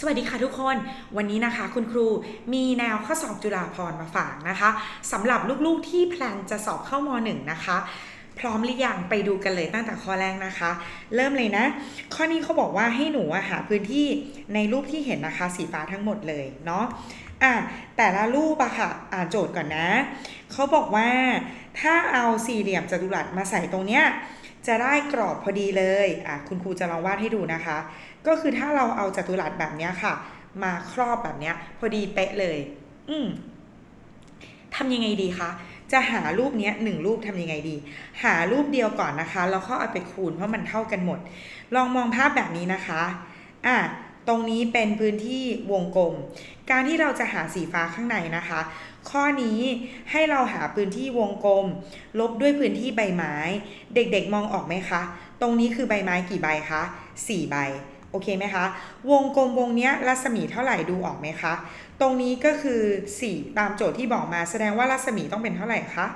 สวัสดีค่ะทุกคน วันนี้นะคะคุณครูมีแนวข้อสอบจุฬาภรมาฝากนะคะสำหรับลูกๆที่แพลนจะสอบเข้ามหนึ่งนะคะ พร้อมหรือยังไปดูกันเลยตั้งแต่ข้อแรกนะคะ เริ่มเลยนะ ข้อนี้เขาบอกว่าให้หนูหาพื้นที่ในรูปที่เห็นนะคะ สีฟ้าทั้งหมดเลยเนาะอะแต่ละรูปอะค่ะอ่านโจทย์ก่อนนะเขาบอกว่าถ้าเอาสี่เหลี่ยมจัตุรัสมาใส่ตรงเนี้ยจะได้กรอบพอดีเลยอะคุณครูจะลองวาดให้ดูนะคะ ก็คือถ้าเราเอาจัตุรัสแบบนี้ค่ะ มาครอบแบบนี้พอดีเป๊ะเลย อืมทำยังไงดีคะจะหารูปนี้หนึ่งรูปทำยังไงดี หารูปเดียวก่อนนะคะ แล้วก็เอาไปคูณเพราะมันเท่ากันหมด ลองมองภาพแบบนี้นะคะอะตรงนี้เป็นพื้นที่วงกลม การที่เราจะหาสีฟ้าข้างในนะคะ ข้อนี้ให้เราหาพื้นที่วงกลม ลบด้วยพื้นที่ใบไม้ เด็กๆมองออกไหมคะ ตรงนี้คือใบไม้กี่ใบคะ4ใบ โอเคไหมคะ วงกลมวงเนี้ยรัศมีเท่าไหร่ดูออกไหมคะ ตรงนี้ก็คือ 4 ตามโจทย์ที่บอกมา แสดงว่ารัศมีต้องเป็นเท่าไหร่คะ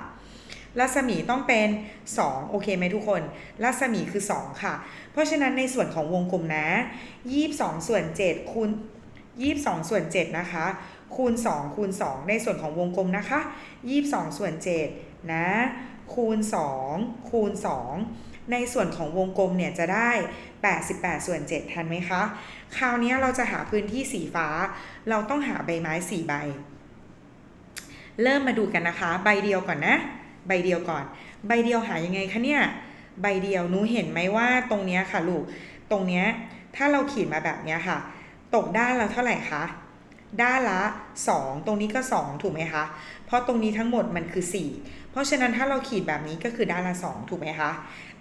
รัศมีต้องเป็น 2 โอเคไหมทุกคน รัศมีคือ 2 ค่ะ เพราะฉะนั้นในส่วนของวงกลมนะ 22 ส่วน 7 คูณ 22 ส่วน 7 นะคะ คูณ 2 คูณ 2 ในส่วนของวงกลมนะคะ 22 ส่วน 7 นะ คูณ 2 คูณ 2 ในส่วนของวงกลมเนี่ยจะได้ 88 ส่วน 7 ทันไหมคะ คราวนี้เราจะหาพื้นที่สีฟ้า เราต้องหาใบไม้ 4 ใบ เริ่มมาดูกันนะคะ ใบเดียวก่อนนะ ใบเดียวก่อน ใบเดียวหายังไงคะเนี่ย ใบเดียวหนูเห็นไหมว่าตรงเนี้ยค่ะลูก ตรงเนี้ยถ้าเราขีดมาแบบเนี้ยค่ะ ตกด้านละเท่าไหร่คะ ด้านละ 2 ตรงนี้ก็ 2 ถูกไหมคะ เพราะตรงนี้ทั้งหมดมันคือ 4 เพราะฉะนั้นถ้าเราขีดแบบนี้ก็คือด้านละ 2 ถูกไหมคะ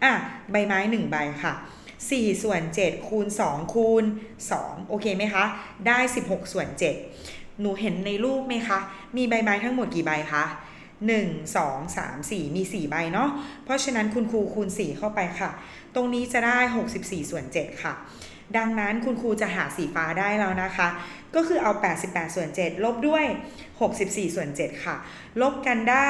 อะ ใบไม้ 1 ใบค่ะ 4 ส่วน 7 คูณ 2 คูณ 2 โอเคไหมคะ ได้ 16 ส่วน 7 หนูเห็นในรูปไหมคะ มีใบไม้ทั้งหมดกี่ใบคะ1 2 3 4 มี 4 ใบเนาะ เพราะฉะนั้นคุณครูคูณ 4 เข้าไปค่ะ ตรงนี้จะได้ 64 ส่วน 7 ค่ะ ดังนั้นคุณครูจะหาสีฟ้าได้แล้วนะคะ ก็คือเอา 88 ส่วน 7 ลบด้วย 64 ส่วน 7 ค่ะ ลบกันได้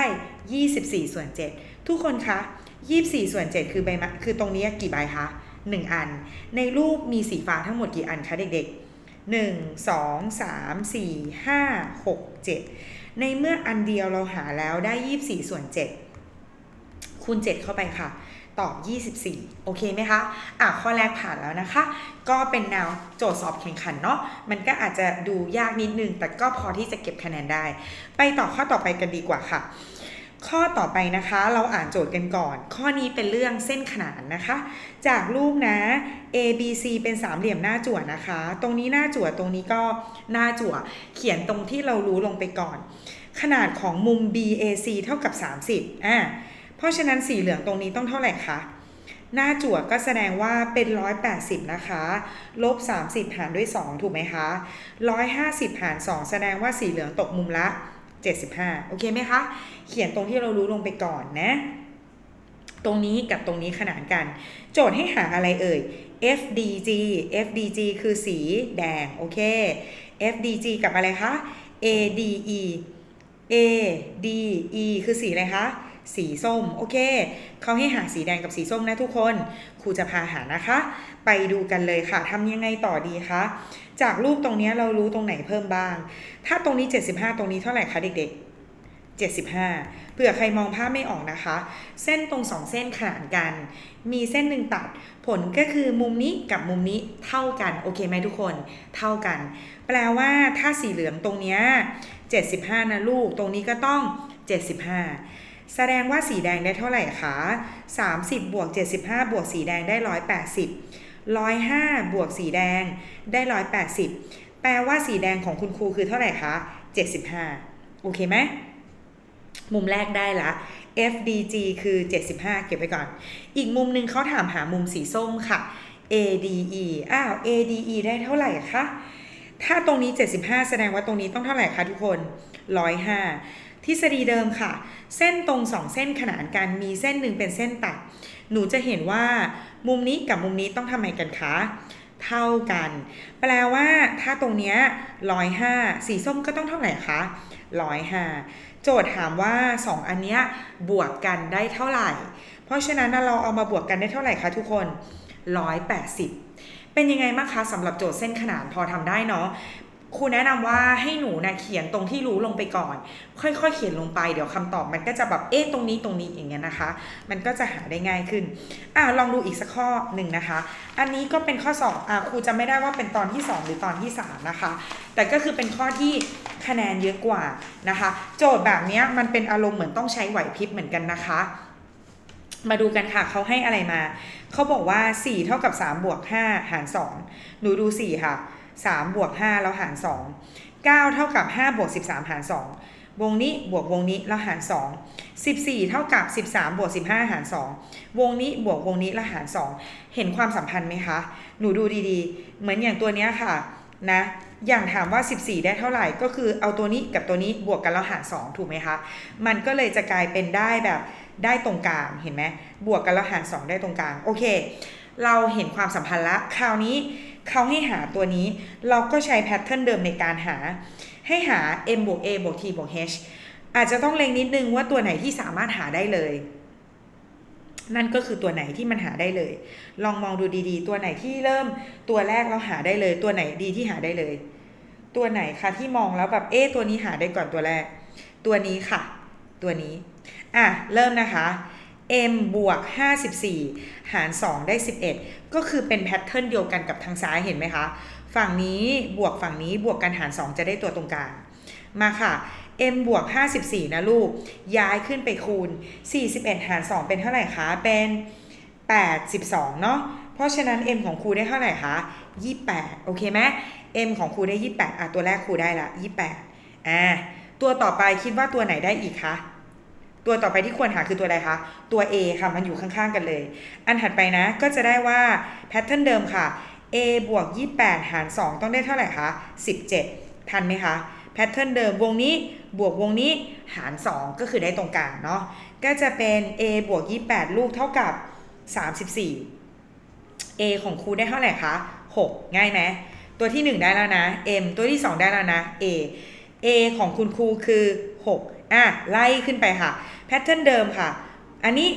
24 ส่วน 7 ทุกคนคะ24 ส่วน 7 คือใบมะคือตรงนี้กี่ใบคะ 1 อัน ในรูปมีสีฟ้าทั้งหมดกี่อันคะเด็กๆ1 2 3 4 5 6 7 ในเมื่ออันเดียวเราหาแล้วได้ 24 ส่วน 7 คูณ 7 เข้าไปค่ะ ตอบ 24 โอเคไหมคะ อะ ข้อแรกผ่านแล้วนะคะ ก็เป็นแนวโจทย์สอบแข่งขันเนาะ มันก็อาจจะดูยากนิดนึง แต่ก็พอที่จะเก็บคะแนนได้ ไปต่อข้อต่อไปกันดีกว่าค่ะ ข้อต่อไปนะคะ เราอ่านโจทย์กันก่อน ข้อนี้เป็นเรื่องเส้นขนานนะคะ จากรูปนะ A B C เป็นสามเหลี่ยมหน้าจั่วนะคะ ตรงนี้หน้าจั่ว ตรงนี้ก็หน้าจั่ว เขียนตรงที่เรารู้ลงไปก่อน ขนาดของมุม BAC เท่ากับ 30 อะ เพราะฉะนั้นสีเหลืองตรงนี้ต้องเท่าไหร่คะหน้าจั่วก็แสดงว่าเป็น 180 นะคะ ลบ 30 หารด้วย 2 ถูกไหมคะ 150 หาร 2 แสดงว่าสีเหลืองตกมุมละ 75 โอเคไหมคะ เขียนตรงที่เรารู้ลงไปก่อนนะ ตรงนี้กับตรงนี้ขนานกัน โจทย์ให้หาอะไรเอ่ย FDG FDG คือสีแดง โอเค FDG กับอะไรคะ ADE ADE คือสีอะไรคะ สีส้ม โอเค เขาให้หาสีแดงกับสีส้มนะทุกคน ครูจะพาหานะคะ ไปดูกันเลยค่ะทำยังไงต่อดีคะ จากรูปตรงนี้เรารู้ตรงไหนเพิ่มบ้าง ถ้าตรงนี้ 75 ตรงนี้เท่าไหร่คะเด็กๆ75เผื่อใครมองภาพไม่ออกนะคะ เส้นตรงสองเส้นขนานกัน มีเส้นหนึ่งตัด ผลก็คือมุมนี้กับมุมนี้เท่ากัน โอเคไหมทุกคน เท่ากัน แปลว่าถ้าสีเหลืองตรงเนี้ย75 นะลูก ตรงนี้ก็ต้อง 75 แสดงว่าสีแดงได้เท่าไหร่คะ 30 บวก 75 บวกสีแดงได้ 180 105 บวกสีแดงได้ 180 แปลว่าสีแดงของคุณครูคือเท่าไหร่คะ 75 โอเคไหม มุมแรกได้ละ FDG คือ 75 เก็บไว้ก่อน อีกมุมหนึ่งเขาถามหามุมสีส้มค่ะ ADE อ้าว ADE ได้เท่าไหร่คะ ถ้าตรงนี้ 75 แสดงว่าตรงนี้ต้องเท่าไหร่คะทุกคน 105 ทฤษฎีเดิมค่ะ เส้นตรงสองเส้นขนานกันมีเส้นหนึ่งเป็นเส้นตัด หนูจะเห็นว่ามุมนี้กับมุมนี้ต้องทำไมกันคะเท่ากัน แปลว่าถ้าตรงเนี้ย105สีส้มก็ต้องเท่าไหร่คะ105โจทย์ถามว่า 2 อันเนี้ยบวกกันได้เท่าไหร่ เพราะฉะนั้นเราเอามาบวกกันได้เท่าไหร่คะทุกคน 180 เป็นยังไงบ้างคะสำหรับโจทย์เส้นขนานพอทำได้เนาะ ครูแนะนำว่าให้หนูนะเขียนตรงที่รู้ลงไปก่อน ค่อยๆ เขียนลงไปเดี๋ยวคำตอบมันก็จะแบบเอ๊ะตรงนี้ตรงนี้อย่างเงี้ยนะคะ มันก็จะหาได้ง่ายขึ้นอะลองดูอีกสักข้อหนึ่งนะคะ อันนี้ก็เป็นข้อสอบอะครูจะไม่ได้ว่าเป็นตอนที่ 2 หรือตอนที่ 3 นะคะ แต่ก็คือเป็นข้อที่คะแนนเยอะกว่านะคะ โจทย์แบบเนี้ยมันเป็นอารมณ์เหมือนต้องใช้ไหวพริบเหมือนกันนะคะมาดูกันค่ะเขาให้อะไรมา เขาบอกว่า 4 เท่ากับ 3 บวก 5 หาร 2 หนูดู 4 ค่ะ 3บวก5แล้วหาร 2 9 เท่ากับ 5 บวก 13 หาร 2 วงนี้บวกวงนี้แล้วหาร 2 14 เท่ากับ 13 บวก 15 หาร 2 วงนี้บวกวงนี้แล้วหาร 2 เห็นความสัมพันธ์ไหมคะ หนูดูดีๆ เหมือนอย่างตัวเนี้ยค่ะนะอย่างถามว่า 14 ได้เท่าไหร่ ก็คือเอาตัวนี้กับตัวนี้บวกกันแล้วหาร 2 ถูกไหมคะ มันก็เลยจะกลายเป็นได้แบบได้ตรงกลางเห็นไหมบวกกันแล้วหาร 2 ได้ตรงกลางโอเค เราเห็นความสัมพันธ์ละคราวนี้ เขาให้หาตัวนี้ เราก็ใช้แพทเทิร์นเดิมในการหา ให้หา m บวก a บวก t บวก h อาจจะต้องเล็งนิดนึงว่าตัวไหนที่สามารถหาได้เลย นั่นก็คือตัวไหนที่มันหาได้เลย ลองมองดูดีๆ ตัวไหนที่เริ่มตัวแรกเราหาได้เลย ตัวไหนดีที่หาได้เลย ตัวไหนคะที่มองแล้วแบบเอ๊ตัวนี้หาได้ก่อนตัวแรก ตัวนี้ค่ะ ตัวนี้ อะ เริ่มนะคะ m บวก 54 หาร 2 ได้ 11 ก็คือเป็นแพทเทิร์นเดียวกันกับทางซ้ายเห็นไหมคะ ฝั่งนี้บวกฝั่งนี้บวกกันหาร 2 จะได้ตัวตรงกลาง มาค่ะ m บวก 54 นะลูก ย้ายขึ้นไปคูณ 41 หาร 2 เป็นเท่าไหร่คะ เป็น 82 เนาะ เพราะฉะนั้น m ของครูได้เท่าไหร่คะ 28 โอเคไหม m ของครูได้ 28 อะ ตัวแรกครูได้ละ 28 อ่า ตัวต่อไปคิดว่าตัวไหนได้อีกคะ ตัวต่อไปที่ควรหาคือตัวอะไรคะ ตัว A ค่ะ มันอยู่ข้างๆกันเลย อันถัดไปนะก็จะได้ว่าแพทเทิร์นเดิมค่ะ A บวก 28 หาร 2 ต้องได้เท่าไหร่คะ 17 ทันไหมคะ แพทเทิร์นเดิมวงนี้บวกวงนี้หาร 2 ก็คือได้ตรงกลางเนาะ ก็จะเป็น A บวก 28 ลูกเท่ากับ 34 A ของครูได้เท่าไหร่คะ 6 ง่ายไหม ตัวที่ 1 ได้แล้วนะ M ตัวที่ 2 ได้แล้วนะ A A ของคุณครูคือ 6 อะไล่ขึ้นไปค่ะแพทเทิร์นเดิมค่ะ อันนี้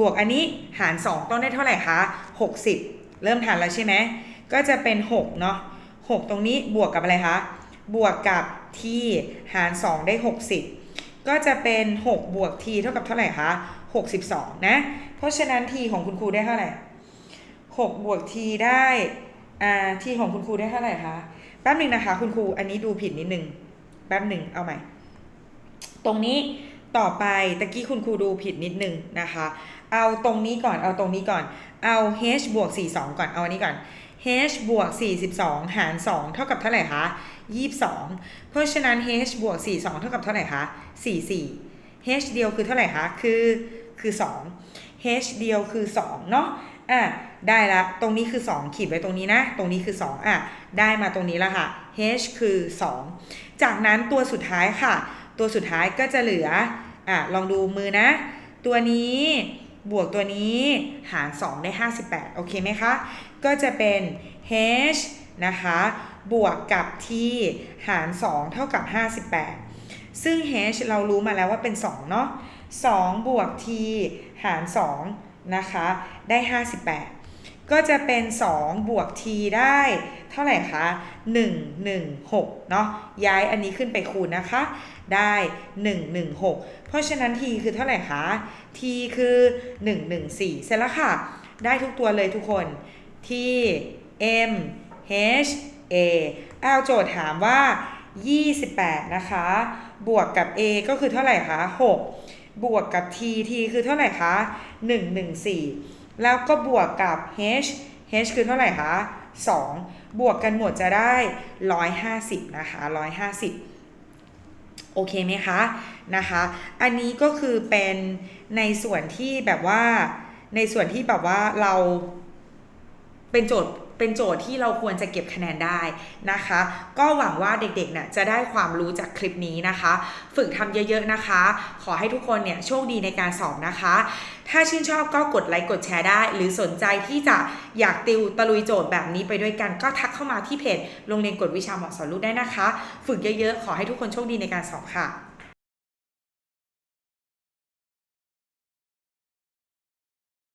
บวกอันนี้หาร 2 ต้องได้เท่าไหร่คะ60 เริ่มทันแล้วใช่ไหมก็จะเป็น6เนาะ6ตรงนี้บวกกับอะไรคะบวกกับที่หาร 2 ได้ 60 ก็จะเป็น 6 บวก t เท่ากับเท่าไหร่คะ62 นะ เพราะฉะนั้น t ของคุณครูได้เท่าไหร่6บวก t ได้อ่า t ของคุณครูได้เท่าไหร่คะแป๊บหนึ่งนะคะ คุณครูอันนี้ดูผิดนิดนึงแป๊บหนึ่งเอาใหม่ ตรงนี้ต่อไปตะกี้คุณครูดูผิดนิดนึงนะคะ เอาตรงนี้ก่อนเอาตรงนี้ก่อน เอา h บวก42 ก่อนเอาอันนี้ก่อน h บวก42 หาร 2 เท่ากับเท่าไหร่คะ22 เพราะฉะนั้น h บวก42 เท่ากับเท่าไหร่คะ44 h เดียวคือเท่าไหร่คะคือคือ 2 h เดียวคือ 2 เนาะอะได้ละ ตรงนี้คือ 2 ขีดไว้ตรงนี้นะ ตรงนี้คือ 2 อะ ได้มาตรงนี้แล้วค่ะ h คือ 2 จากนั้นตัวสุดท้ายค่ะ ตัวสุดท้ายก็จะเหลืออะลองดูมือนะ ตัวนี้บวกตัวนี้หาร 2 ได้ 58 โอเคไหมคะ ก็จะเป็น h นะคะ บวกกับ t หาร 2 เท่ากับ 58 ซึ่ง h เรารู้มาแล้วว่าเป็น 2 เนาะ2บวก t หาร 2 นะคะ ได้ 58 ก็จะเป็น 2 บวก t ได้ เท่าไหร่คะ1 1 6เนาะย้ายอันนี้ขึ้นไปคูณนะคะ ได้ 1 1 6 เพราะฉะนั้น t คือเท่าไหร่คะ t คือ 1 1 4 เสร็จแล้วค่ะ ได้ทุกตัวเลยทุกคน t m h a เอาโจทย์ถามว่า 28 นะคะ บวกกับ a ก็คือเท่าไหร่คะ 6 บวกกับ t t คือเท่าไหร่คะ 1 1 4 แล้วก็บวกกับ h h คือเท่าไหร่คะ 2 บวกกันหมดจะได้ 150 นะคะ 150 โอเคไหมคะ นะคะ อันนี้ก็คือเป็นในส่วนที่แบบว่า ในส่วนที่แบบว่าเราเป็นโจทย์ เป็นโจทย์ที่เราควรจะเก็บคะแนนได้นะคะ ก็หวังว่าเด็กๆน่ะจะได้ความรู้จากคลิปนี้นะคะ ฝึกทำเยอะๆนะคะ ขอให้ทุกคนเนี่ยโชคดีในการสอบนะคะ ถ้าชื่นชอบก็กดไลค์กดแชร์ได้ หรือสนใจที่จะอยากติวตะลุยโจทย์แบบนี้ไปด้วยกัน ก็ทักเข้ามาที่เพจโรงเรียนกฎวิชาเหมาะสอนลูกได้นะคะ ฝึกเยอะๆ ขอให้ทุกคนโชคดีในการสอบค่ะ